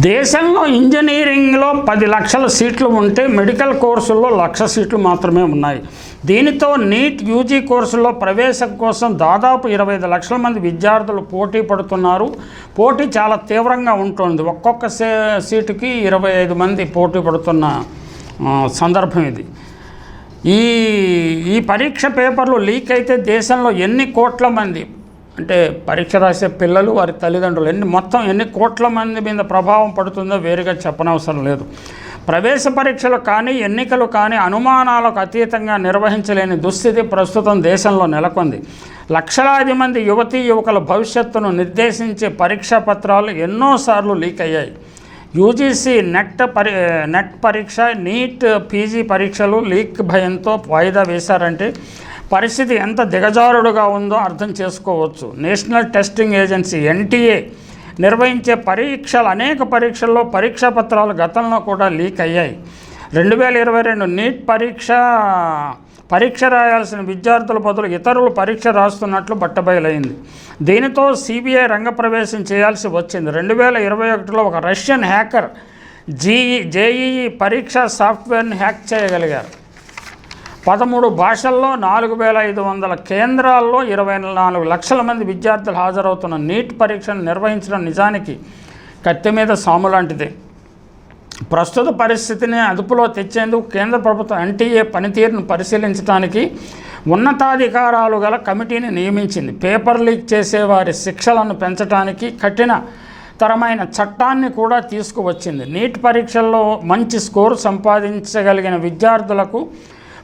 దేశంలో ఇంజనీరింగ్లో పది లక్షల సీట్లు ఉంటే మెడికల్ కోర్సుల్లో లక్ష సీట్లు మాత్రమే ఉన్నాయి. దీనితో నీట్ యూజీ కోర్సుల్లో ప్రవేశం కోసం దాదాపు ఇరవై ఐదు లక్షల మంది విద్యార్థులు పోటీ పడుతున్నారు. పోటీ చాలా తీవ్రంగా ఉంటుంది. ఒక్కొక్క సే సీటుకి ఇరవై ఐదు మంది పోటీ పడుతున్న సందర్భం ఇది. ఈ ఈ పరీక్ష పేపర్లు లీక్ అయితే దేశంలో ఎన్ని కోట్ల మంది అంటే పరీక్ష రాసే పిల్లలు వారి తల్లిదండ్రులు ఎన్ని మొత్తం ఎన్ని కోట్ల మంది మీద ప్రభావం పడుతుందో వేరుగా చెప్పనవసరం లేదు. ప్రవేశ పరీక్షలు కానీ ఎన్నికలు కానీ అనుమానాలకు అతీతంగా నిర్వహించలేని దుస్థితి ప్రస్తుతం దేశంలో నెలకొంది. లక్షలాది మంది యువతీ యువకుల భవిష్యత్తును నిర్దేశించే పరీక్షా పత్రాలు ఎన్నోసార్లు లీక్ అయ్యాయి. యూజీసీ నెట్ పరి నెట్ పరీక్ష నీట్ పీజీ పరీక్షలు లీక్ భయంతో వాయిదా వేశారంటే పరిస్థితి ఎంత దిగజారుడుగా ఉందో అర్థం చేసుకోవచ్చు. నేషనల్ టెస్టింగ్ ఏజెన్సీ ఎన్టీఏ నిర్వహించే పరీక్షలు అనేక పరీక్షల్లో పరీక్షా పత్రాలు గతంలో కూడా లీక్ అయ్యాయి. రెండు వేల ఇరవై రెండు నీట్ పరీక్ష పరీక్ష రాయాల్సిన విద్యార్థుల బదులు ఇతరులు పరీక్ష రాస్తున్నట్లు బట్టబయలైంది. దీనితో సిబిఐ రంగప్రవేశం చేయాల్సి వచ్చింది. రెండు వేల ఇరవై ఒకటిలో ఒక రష్యన్ హ్యాకర్ జీఈ జేఈఈ పరీక్ష సాఫ్ట్వేర్ని హ్యాక్ చేయగలిగారు. పదమూడు భాషల్లో నాలుగు వేల ఐదు వందల కేంద్రాల్లో ఇరవై నాలుగు లక్షల మంది విద్యార్థులు హాజరవుతున్న నీట్ పరీక్షను నిర్వహించడం నిజానికి కత్తి మీద సాము లాంటిదే. ప్రస్తుత పరిస్థితిని అదుపులో తెచ్చేందుకు కేంద్ర ప్రభుత్వం ఎన్టీఏ పనితీరును పరిశీలించడానికి ఉన్నతాధికారాలు గల కమిటీని నియమించింది. పేపర్ లీక్ చేసే వారి శిక్షలను పెంచడానికి కఠిన తరమైన చట్టాన్ని కూడా తీసుకువచ్చింది. నీట్ పరీక్షల్లో మంచి స్కోరు సంపాదించగలిగిన విద్యార్థులకు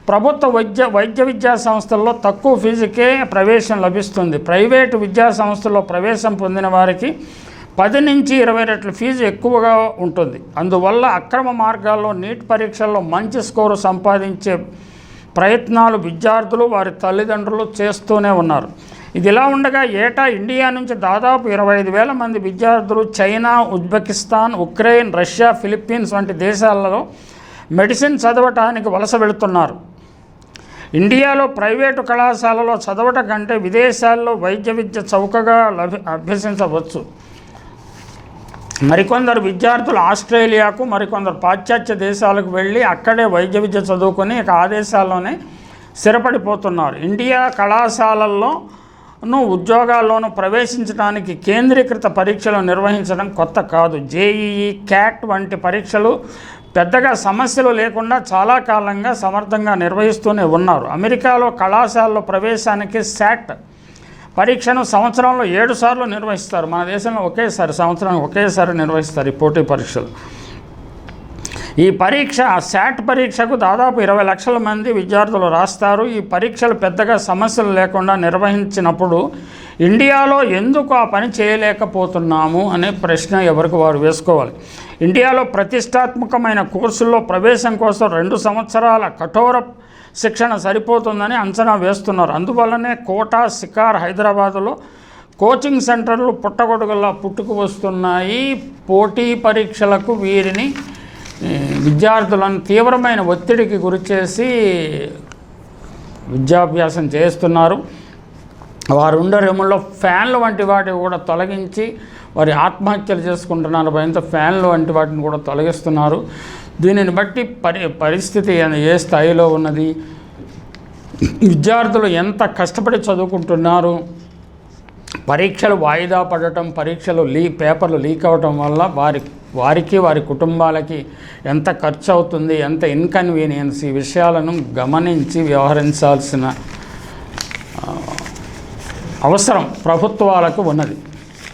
ప్రభుత్వ వైద్య వైద్య విద్యా సంస్థల్లో తక్కువ ఫీజుకే ప్రవేశం లభిస్తుంది. ప్రైవేటు విద్యా సంస్థల్లో ప్రవేశం పొందిన వారికి పది నుంచి ఇరవై రెట్ల ఫీజు ఎక్కువగా ఉంటుంది. అందువల్ల అక్రమ మార్గాల్లో నీట్ పరీక్షల్లో మంచి స్కోరు సంపాదించే ప్రయత్నాలు విద్యార్థులు వారి తల్లిదండ్రులు చేస్తూనే ఉన్నారు. ఇది ఇలా ఉండగా ఏటా ఇండియా నుంచి దాదాపు ఇరవై ఐదు వేల మంది విద్యార్థులు China Uzbekistan Ukraine Russia Philippines వంటి దేశాలలో మెడిసిన్ చదవటానికి వలస వెళుతున్నారు. ఇండియాలో ప్రైవేటు కళాశాలలో చదవటం కంటే విదేశాల్లో వైద్య విద్య చౌకగా లభి అభ్యసించవచ్చు. మరికొందరు విద్యార్థులు ఆస్ట్రేలియాకు మరికొందరు పాశ్చాత్య దేశాలకు వెళ్ళి అక్కడే వైద్య విద్య చదువుకొని ఇక ఆ దేశాల్లోనే స్థిరపడిపోతున్నారు. ఇండియా కళాశాలల్లో ను ఉద్యోగాల్లోనూ ప్రవేశించడానికి కేంద్రీకృత పరీక్షలు నిర్వహించడం కొత్త కాదు. జేఈఈ క్యాట్ వంటి పరీక్షలు పెద్దగా సమస్యలు లేకుండా చాలా కాలంగా సమర్థంగా నిర్వహిస్తూనే ఉన్నారు. అమెరికాలో కళాశాలలో ప్రవేశానికి శాట్ పరీక్షను సంవత్సరంలో ఏడు సార్లు నిర్వహిస్తారు. మన దేశంలో ఒకేసారి సంవత్సరానికి ఒకేసారి నిర్వహిస్తారు ఈ పోటీ పరీక్షలు. ఈ పరీక్ష శాట్ పరీక్షకు దాదాపు ఇరవై లక్షల మంది విద్యార్థులు రాస్తారు. ఈ పరీక్షలు పెద్దగా సమస్యలు లేకుండా నిర్వహించినప్పుడు ఇండియాలో ఎందుకు ఆ పని చేయలేకపోతున్నాము అనే ప్రశ్న ఎవరికి వారు వేసుకోవాలి. ఇండియాలో ప్రతిష్టాత్మకమైన కోర్సుల్లో ప్రవేశం కోసం రెండు సంవత్సరాల కఠోర శిక్షణ సరిపోతుందని అంచనా వేస్తున్నారు. అందువల్లనే కోటా సికార్ హైదరాబాదులో కోచింగ్ సెంటర్లు పుట్టగొడుగులా పుట్టుకు వస్తున్నాయి పోటీ పరీక్షలకు వీరిని విద్యార్థులను తీవ్రమైన ఒత్తిడికి గురిచేసి విద్యాభ్యాసం చేస్తున్నారు. వారు ఉండే రూముల్లో ఫ్యాన్లు వంటి వాటిని కూడా తొలగించి వారి ఆత్మహత్యలు చేసుకుంటున్నారు. భయంతో ఫ్యాన్లు వంటి వాటిని కూడా తొలగిస్తున్నారు. దీనిని బట్టి పరి పరిస్థితి ఏ స్థాయిలో ఉన్నది? విద్యార్థులు ఎంత కష్టపడి చదువుకుంటున్నారు? పరీక్షలు వాయిదా పడటం పరీక్షలు లీ పేపర్లు లీక్ అవ్వటం వల్ల వారి వారికి వారి కుటుంబాలకి ఎంత ఖర్చు అవుతుంది ఎంత ఇన్కన్వీనియన్స్ ఈ విషయాలను గమనించి వ్యవహరించాల్సిన అవసరం ప్రభుత్వాలకు ఉన్నది.